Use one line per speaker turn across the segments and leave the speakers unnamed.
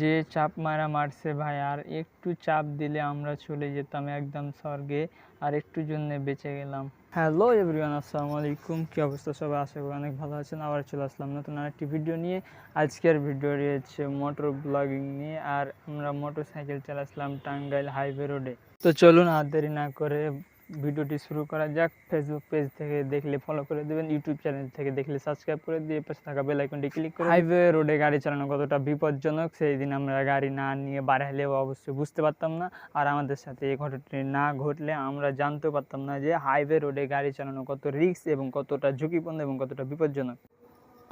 যে চাপ মারা মারছে ভাই, আর একটু চাপ দিলে আমরা চলে যেতাম একদম স্বর্গে, আর একটু জন্য বেঁচে গেলাম। হ্যালো এভরিওয়ান আসসালামু আলাইকুম। কী অবস্থা সবাই? আশা করি অনেক ভালো আছেন। আবার চলে আসলাম নতুন আরেকটি ভিডিও নিয়ে। আজকের ভিডিও রয়েছে মোটর ব্লগিং নিয়ে, আর আমরা মোটর সাইকেল চালাচ্ছিলাম টাঙ্গাইল হাইওয়ে রোডে তো চলুন আর দেরি না করে ভিডিওটি শুরু করা যাক। ফেসবুক পেজ থেকে দেখলে ফলো করে দেবেন ইউটিউব চ্যানেল থেকে দেখলে সাবস্ক্রাইব করে দিয়ে পাশে থাকা বেল আইকনটি ক্লিক করে হাইওয়ে রোডে গাড়ি চালানো কতটা বিপজ্জনক, সেই দিন আমরা গাড়ি না নিয়ে বার হলেও অবশ্যই বুঝতে পারতাম না। আর আমাদের সাথে এই ঘটনাটি না ঘটলে আমরা জানতে পারতাম না যে হাইওয়ে রোডে গাড়ি চালানো কত রিস্ক এবং কতটা ঝুঁকিপূর্ণ এবং কতটা বিপজ্জনক।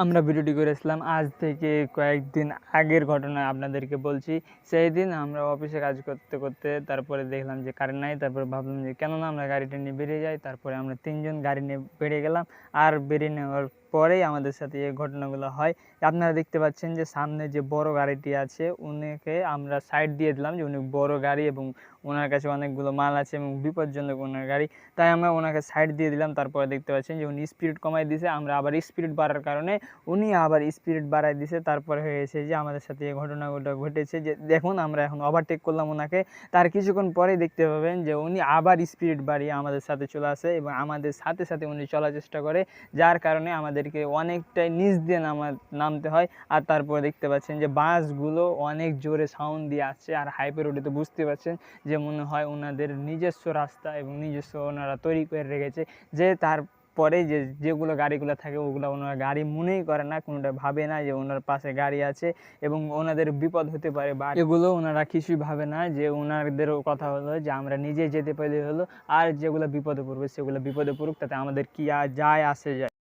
আমরা ভিডিওটি করেছিলাম, আজ থেকে কয়েকদিন আগের ঘটনা আপনাদেরকে বলছি। সেই দিন আমরা অফিসে কাজ করতে করতে তারপরে দেখলাম যে কারেন্ট নাই, তারপরে ভাবলাম যে কেননা আমরা গাড়িটা নিয়ে বেরিয়ে যাই, তারপরে আমরা তিনজন গাড়ি নিয়ে বেরিয়ে গেলাম। আর বেরিয়ে নেওয়ার পরেই আমাদের সাথে এই ঘটনাগুলো হয়। আপনারা দেখতে পাচ্ছেন যে সামনে যে বড় গাড়িটি আছে, উনিকে আমরা সাইড দিয়ে দিলাম যে উনি বড় গাড়ি এবং ওনার কাছে অনেকগুলো মাল আছে এবং বিপজ্জনক ওনার গাড়ি। তাই আমরা ওনাকে সাইড দিয়ে দিলাম, তারপরে দেখতে পাচ্ছেন যে উনি স্পিড কমাই দিয়েছে, আমরা আবার স্পিড বাড়ার কারণে উনি আবার স্পিড বাড়াই দিয়েছে। তারপরে হয়েছে যে আমাদের সাথে এই ঘটনাগুলো ঘটেছে যে দেখুন আমরা এখন ওভারটেক করলাম ওনাকে। তার কিছুক্ষণ পরেই দেখতে পাবেন যে উনি আবার স্পিড বাড়িয়ে আমাদের সাথে চলে আসে এবং আমাদের সাথে সাথে উনি চলার চেষ্টা করে, যার কারণে আমাদেরকে অনেকটাই নিচ দিয়ে নামা, নামতে হয়। আর তারপরে দেখতে পাচ্ছেন যে বাসগুলো অনেক জোরে সাউন্ড দিয়ে আসছে। আর হাইপে রোডে তো বুঝতে পারছেন যে মনে হয় ওনাদের নিজস্ব রাস্তা এবং নিজস্ব ওনারা তৈরি করে রেখেছে। যে তার পরে যে যেগুলো গাড়িগুলো থাকে, ওগুলো ওনারা গাড়ি মনেই করে না, কোনোটা ভাবে না যে ওনার পাশে গাড়ি আছে এবং ওনাদের বিপদ হতে পারে বা এগুলো ওনারা কিছুই ভাবে না যে ওনাদেরও কথা হলো যে আমরা নিজে যেতে পারলে হলো, আর যেগুলো বিপদে পড়বে সেগুলো বিপদে পড়ুক, তাতে আমাদের কি আর যায়, আসে যায়।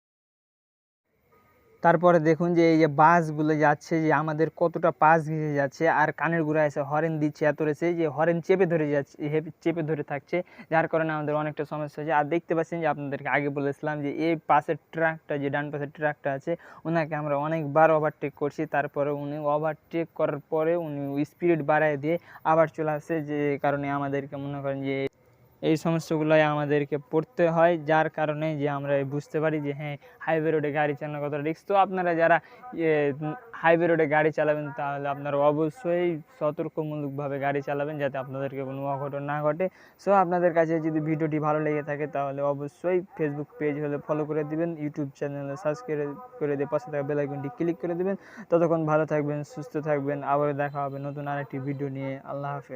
তারপরে দেখুন যে এই যে বাসগুলো যাচ্ছে যে আমাদের কতটা পাস ঘিরে যাচ্ছে, আর কানের গুঁড়া এসে হরেন দিচ্ছে এত রয়েছে যে হরেন চেপে ধরে যাচ্ছে চেপে ধরে থাকছে, যার কারণে আমাদের অনেকটা সমস্যা হচ্ছে। আর দেখতে পাচ্ছেন যে আপনাদেরকে আগে বলেছিলাম যে এই পাশের ট্রাকটা, যে ডান পাশের ট্রাকটা আছে, ওনাকে আমরা অনেকবার ওভারটেক করছি। তারপরে উনি ওভারটেক করার পরে উনি স্পিড বাড়ায় দিয়ে আবার চলে আসে যে কারণে আমাদেরকে মনে করেন যে এই সমস্যাগুলোই আমাদেরকে পড়তে হয়, যার কারণে যে আমরা বুঝতে পারি যে হ্যাঁ হাইওয়ে রোডে গাড়ি চালানো কতটা রিস্ক তো আপনারা যারা হাইওয়ে রোডে গাড়ি চালাবেন, তাহলে আপনারা অবশ্যই সতর্কমূলকভাবে গাড়ি চালাবেন, যাতে আপনাদেরকে কোনো অঘটন না ঘটে। সো আপনাদের কাছে যদি ভিডিওটি ভালো লেগে থাকে, তাহলে অবশ্যই ফেসবুক পেজ হলে ফলো করে দিবেন ইউটিউব চ্যানেলে সাবস্ক্রাইব করে দিয়ে পাশে থাকা বেলাইকনটি ক্লিক করে দেবেন। ততক্ষণ ভালো থাকবেন, সুস্থ থাকবেন আবার দেখা হবে নতুন আরেকটি ভিডিও নিয়ে। আল্লাহ হাফেজ।